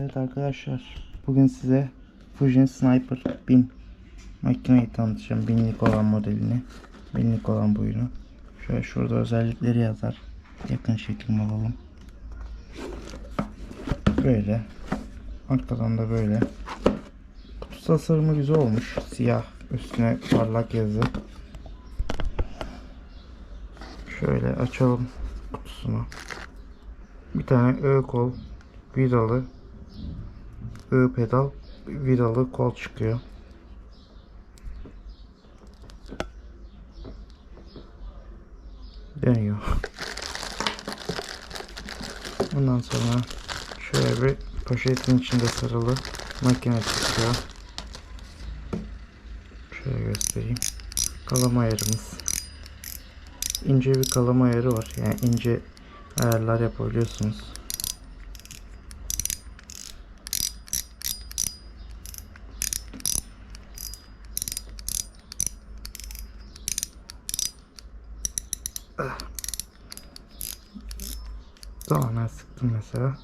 Evet arkadaşlar bugün size Fusion Sniper 1000 makineyi tanıtacağım. Binlik olan modelini. Binlik olan buyunu. Şöyle şurada özellikleri yazar. Yakın çekim alalım. Böyle. Arkadan da böyle. Kutu tasarımı güzel olmuş. Siyah üstüne parlak yazı. Şöyle açalım kutusunu. Bir tane ö kol vidalı ı pedal vidalı kol çıkıyor. Dönüyor. Ondan sonra şöyle bir poşetin içinde sarılı makine çıkıyor. Şöyle göstereyim. Kalama ayarımız. İnce bir kalama ayarı var. Yani ince ayarlar yapabiliyorsunuz. Tamamen sıktım mesela.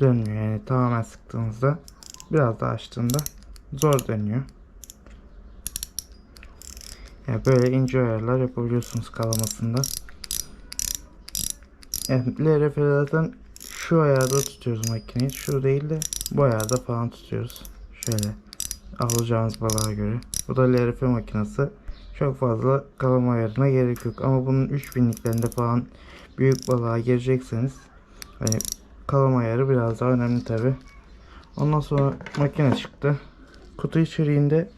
Dönmüyor yani tamamen sıktığınızda biraz daha açtığında zor dönüyor. Yani böyle ince ayarlar yapabiliyorsunuz kalamasında. Yani LRF zaten şu ayarda tutuyoruz makineyi. Şu değil de bu ayarda falan tutuyoruz. Şöyle alacağınız balığa göre. Bu da LRF makinesi. Çok fazla kalama ayarına gerek yok. Ama bunun 3000'liklerinde falan büyük balığa girecekseniz hani kalama ayarı biraz daha önemli tabi. Ondan sonra makine çıktı. Kutu içeriğinde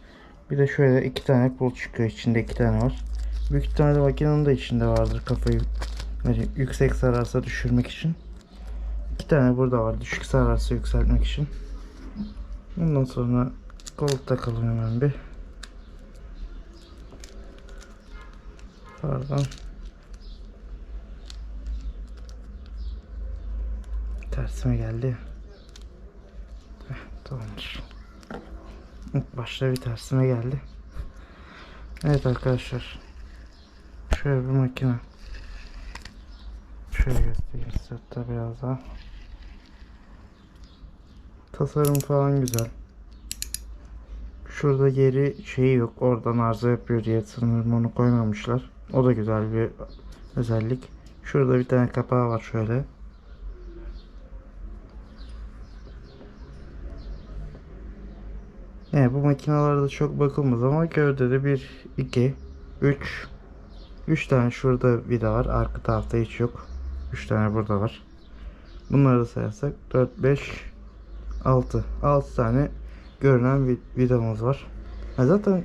bir de şöyle iki tane pul çıkıyor. İçinde iki tane var. Büyük ihtimalle makinenin de içinde vardır kafayı hani yüksek sararsa düşürmek için. İki tane burada var. Düşük sararsa yükseltmek için. Ondan sonra kolluk takalım hemen bir. Pardon. Tersime geldi. Tamamdır. Başta bir tersime geldi. Evet arkadaşlar. Şöyle bir makine. Şöyle göstereyim size hatta biraz daha. Tasarım falan güzel. Şurada geri şeyi yok. Oradan arıza yapıyor diye sanırım onu koymamışlar. O da güzel bir özellik. Şurada bir tane kapağı var şöyle. Yani bu makinalarda çok bakılmaz ama gövdede 1, 2, 3 3 tane şurada vida var. Arka tarafta hiç yok. 3 tane burada var. Bunları da sayarsak 4, 5, 6. 6 tane görünen vid- vidamız var. Ha zaten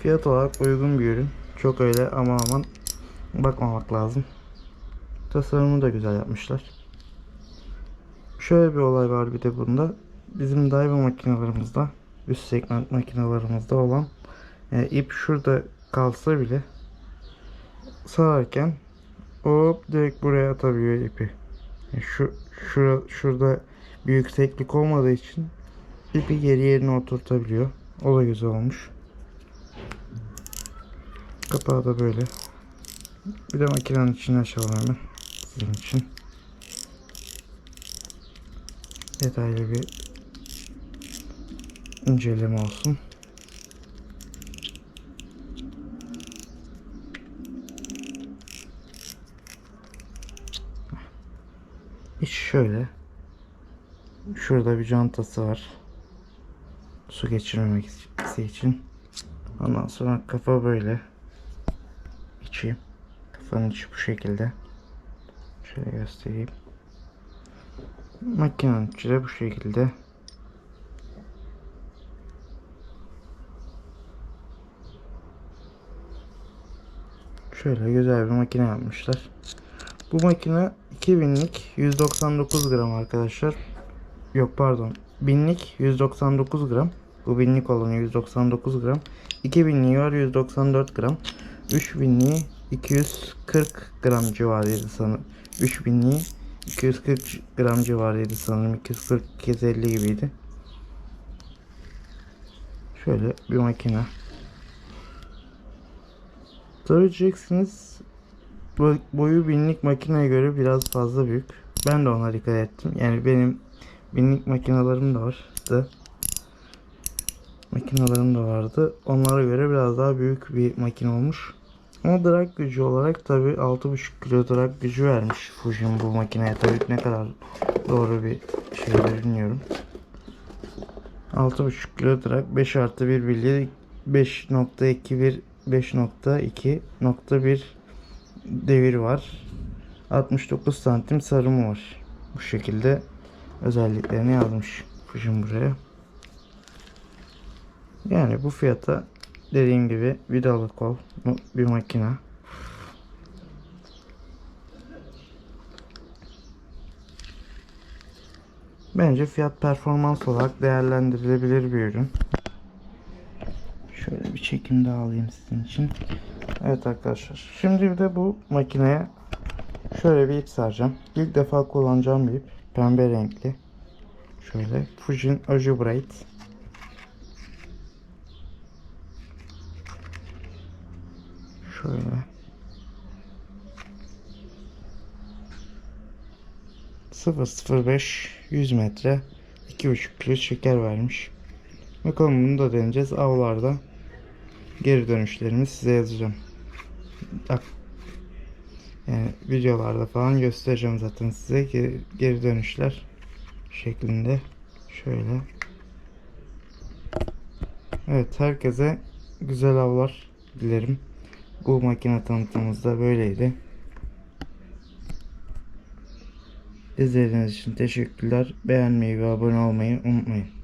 fiyat olarak uygun bir ürün. Çok öyle aman aman bakmamak lazım. Tasarımını da güzel yapmışlar. Şöyle bir olay var bir de bunda. Bizim dive makinalarımızda üst segment makinalarımızda olan e, ip şurada kalsa bile sağarken hop direkt buraya atabiliyor ipi. Yani şu şura, şurada bir yükseklik olmadığı için ipi geri yerine oturtabiliyor. O da güzel olmuş. Kapağı da böyle. Bir de makinenin içini açalım hemen sizin için. Detaylı bir inceleme olsun. İç şöyle. Şurada bir cantası var. Su geçirmemesi için. Ondan sonra kafa böyle. İçi. Kafanın içi bu şekilde. Şöyle göstereyim. Makinenin içi de bu şekilde. Şöyle güzel bir makine yapmışlar. Bu makine 2000'lik 199 gram arkadaşlar. Yok pardon. 1000'lik 199 gram. Bu 1000'lik olanı 199 gram. 2000'liği var 194 gram. 3000'liği 240 gram civarıydı sanırım. 3000'liği 240 gram civarıydı sanırım. 240 250 gibiydi. Şöyle bir makine. Boy- boyu binlik makineye göre biraz fazla büyük. Ben de ona dikkat ettim. Yani benim binlik makinalarım da vardı. Makinalarım da vardı. Onlara göre biraz daha büyük bir makine olmuş. Ama drag gücü olarak tabi 6.5 kilo drag gücü vermiş Fujin bu makineye. Tabi ne kadar doğru bir şey bilmiyorum. 6.5 kilo drag 5 artı 1 bilye 5.21 5.2.1 devir var. 69 santim sarımı var. Bu şekilde özelliklerini yazmış Fujin buraya. Yani bu fiyata dediğim gibi vidalı kol bir makine. Bence fiyat performans olarak değerlendirilebilir bir ürün. Daha alayım sizin için. Evet arkadaşlar. Şimdi bir de bu makineye şöyle bir ip saracağım. İlk defa kullanacağım bir ip. Pembe renkli. Şöyle Fujin Oji Braid. Şöyle. 005 100 metre 2,5 kilo şeker vermiş. Bakalım bunu da deneyeceğiz. Avlarda geri dönüşlerimi size yazacağım. Yani videolarda falan göstereceğim zaten size ki geri dönüşler şeklinde. Şöyle. Evet herkese güzel avlar dilerim. Bu makine tanıtımımız da böyleydi. İzlediğiniz için teşekkürler. Beğenmeyi ve abone olmayı unutmayın.